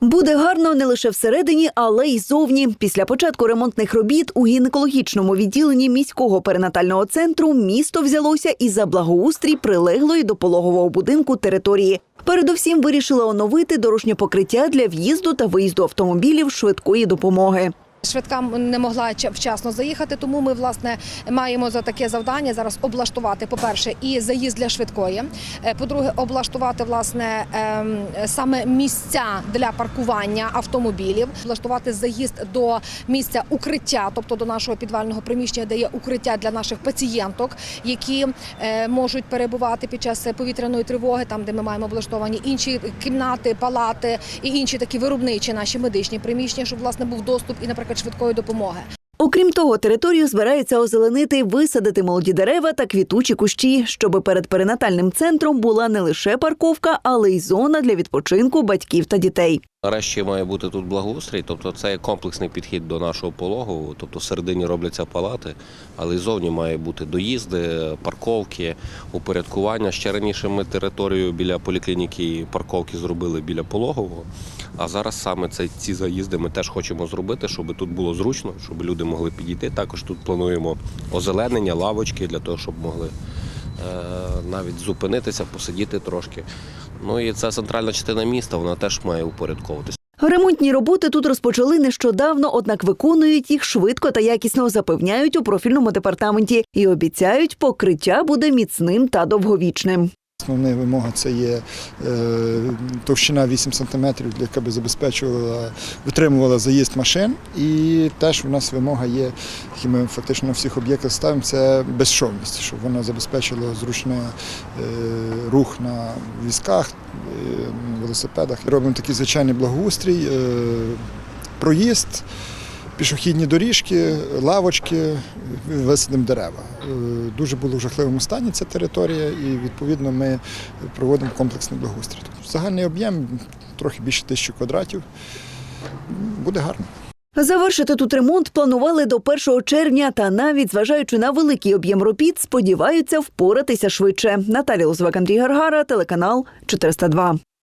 Буде гарно не лише всередині, але й зовні. Після початку ремонтних робіт у гінекологічному відділенні міського перинатального центру місто взялося і за благоустрій прилеглої до пологового будинку території. Передусім вирішили оновити дорожнє покриття для в'їзду та виїзду автомобілів швидкої допомоги. Швидка не могла вчасно заїхати, тому ми власне маємо за таке завдання зараз облаштувати, по-перше, і заїзд для швидкої. Е, По-друге, облаштувати власне ем, саме місця для паркування автомобілів, облаштувати заїзд до місця укриття, тобто до нашого підвального приміщення, де є укриття для наших пацієнток, які е, можуть перебувати під час повітряної тривоги, там де ми маємо облаштовані інші кімнати, палати і інші такі виробничі наші медичні приміщення, щоб власне був доступ і, наприклад, швидкої допомоги. Окрім того, територію збираються озеленити, висадити молоді дерева та квітучі кущі, щоб перед перинатальним центром була не лише парковка, але й зона для відпочинку батьків та дітей. Нарешті має бути тут благоустрій, тобто це комплексний підхід до нашого пологового. Тобто всередині робляться палати, але й зовні має бути доїзди, парковки, упорядкування. Ще раніше ми територію біля поліклініки і парковки зробили біля пологового. А зараз саме ці заїзди ми теж хочемо зробити, щоб тут було зручно, щоб люди могли підійти. Також тут плануємо озеленення, лавочки для того, щоб могли навіть зупинитися, посидіти трошки. Ну і ця центральна частина міста, вона теж має упорядковуватися. Ремонтні роботи тут розпочали нещодавно, однак виконують їх швидко та якісно запевняють у профільному департаменті і обіцяють, покриття буде міцним та довговічним. Основна вимога це є е, товщина 8 см, яка би забезпечувала, витримувала заїзд машин. І теж у нас вимога є, які ми фактично на всіх об'єктах ставимо, це безшовність, щоб воно забезпечило зручний е, рух на візках, е, велосипедах. Робимо такий звичайний благоустрій, проїзд. Пішохідні доріжки, лавочки, висадимо дерева. Е, Дуже було в жахливому стані ця територія, і відповідно ми проводимо комплексний благоустрій. Тобто Загальний об'єм трохи більше тисячі квадратів. Буде гарно. Завершити тут ремонт планували до 1 червня, та навіть зважаючи на великий об'єм робіт, сподіваються впоратися швидше. Наталія Лозвак, Андрій Гаргара, телеканал 402.